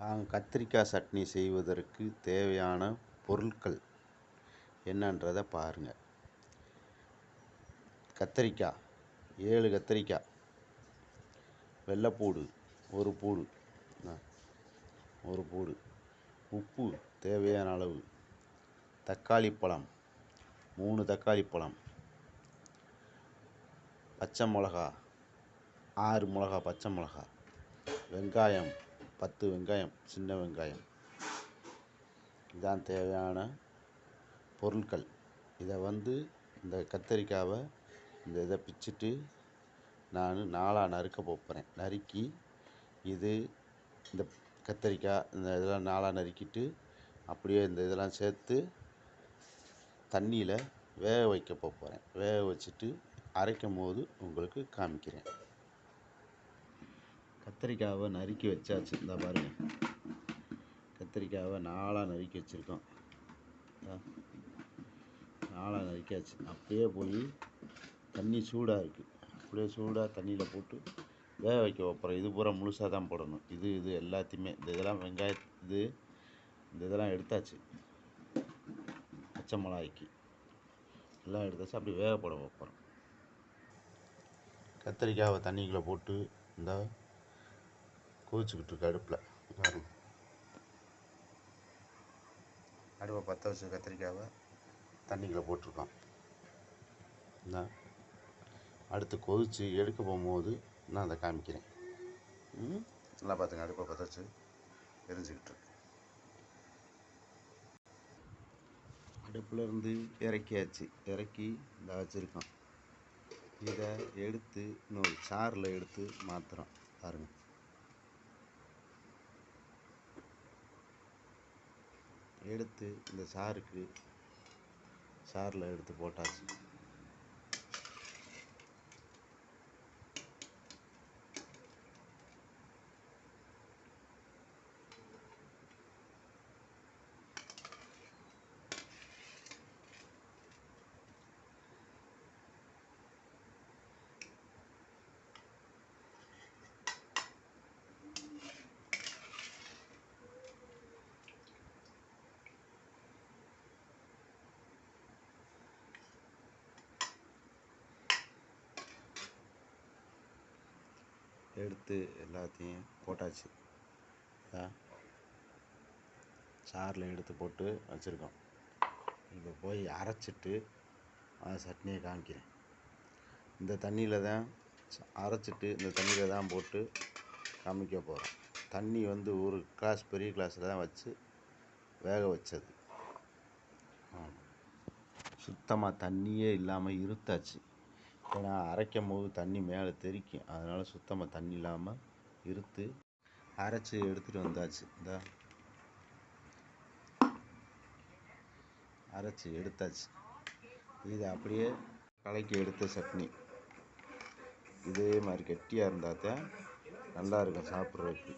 நான் கத்திரிக்காய் சட்னி செய்வதற்கு தேவையான பொருட்கள் என்னன்றதை பாருங்கள் கத்திரிக்காய் ஏழு கத்திரிக்காய் வெள்ளைப்பூடு ஒரு பூடு ஒரு பூடு உப்பு தேவையான அளவு தக்காளி பழம் மூணு தக்காளி பழம் பச்சை மிளகா ஆறு மிளகா பச்சை மிளகா வெங்காயம் பத்து வெங்காயம் சின்ன வெங்காயம். இதான் தேவையான பொருட்கள் இதை வந்து இந்த கத்தரிக்காவை இந்த இதை பிச்சுட்டு நான் நாலாக நறுக்க போகிறேன் நறுக்கி இது இந்த கத்தரிக்காய் இந்த இதெல்லாம் நாலாக நறுக்கிட்டு அப்படியே இந்த இதெல்லாம் சேர்த்து தண்ணியில் வேக வைக்க போகிறேன் வேக வச்சுட்டு அரைக்கும் போது உங்களுக்கு காமிக்கிறேன். கத்திரிக்காவை நறுக்கி வச்சாச்சு. இந்த பாருங்க. கத்திரிக்காவை நாலாக நறுக்கி வச்சுருக்கோம். நாலாக நறுக்கியாச்சு. அப்படியே போய் தண்ணி சூடாக இருக்குது அப்படியே சூடாக தண்ணியில் போட்டு வேக வைக்க வைப்போம் இது பூரா முழுசாக தான் போடணும். இது இது எல்லாத்தையுமே இந்த இதெல்லாம் வெங்காய இது இந்த இதெல்லாம் எடுத்தாச்சு. பச்சை மிளகாய்க்கு. எல்லாம் எடுத்தாச்சு. அப்படி வேக போட வைப்போம் கத்திரிக்காவை தண்ணிக்குள்ளே போட்டு இந்த கொதிச்சுக்கிட்டு இருக்கு அடுப்பில். பாருங்க அடுப்பை பற்ற வச்ச கத்திரிக்காவை தண்ணிக்குள்ளே போட்டிருக்கோம் இந்த அடுத்து கொதித்து எடுக்க போகும்போது நான் அதை காமிக்கிறேன். ம் நல்லா பார்த்துங்க அடுப்பை பற்ற வச்சு எரிஞ்சுக்கிட்டு இருக்கு. அடுப்புல இருந்து இறக்கியாச்சு. இறக்கி இந்த வச்சுருக்கோம் இதை எடுத்து இன்னொரு சாரில் எடுத்து மாற்றுறோம் பாருங்கள் எடுத்து இந்த சாருக்கு சாரில் எடுத்து போட்டாச்சு. எடுத்து எல்லாத்தையும் போட்டாச்சு. சாரில் எடுத்து போட்டு வச்சுருக்கோம். இப்போ போய் அரைச்சிட்டு அந்த சட்னியை காமிக்கிறேன். இந்த தண்ணியில் தான் அரைச்சிட்டு இந்த தண்ணியில் தான் போட்டு காமிக்க போகிறோம் தண்ணி வந்து ஒரு கிளாஸ் பெரிய கிளாஸில் தான் வச்சு வேக வச்சது. சுத்தமாக தண்ணியே இல்லாமல் இருத்தாச்சு ஏன்னா அரைக்கும் போது தண்ணி மேலே தெறிக்கும் அதனால் சுத்தமாக தண்ணி இல்லாமல் இருத்து அரைச்சி எடுத்துகிட்டு வந்தாச்சு. இந்த. அரைச்சி எடுத்தாச்சு. இது அப்படியே கலக்கி எடுத்த சட்னி. இதே மாதிரி கெட்டியாக இருந்தால் தான் நல்லா இருக்கும் சாப்பிட்றதுக்கு.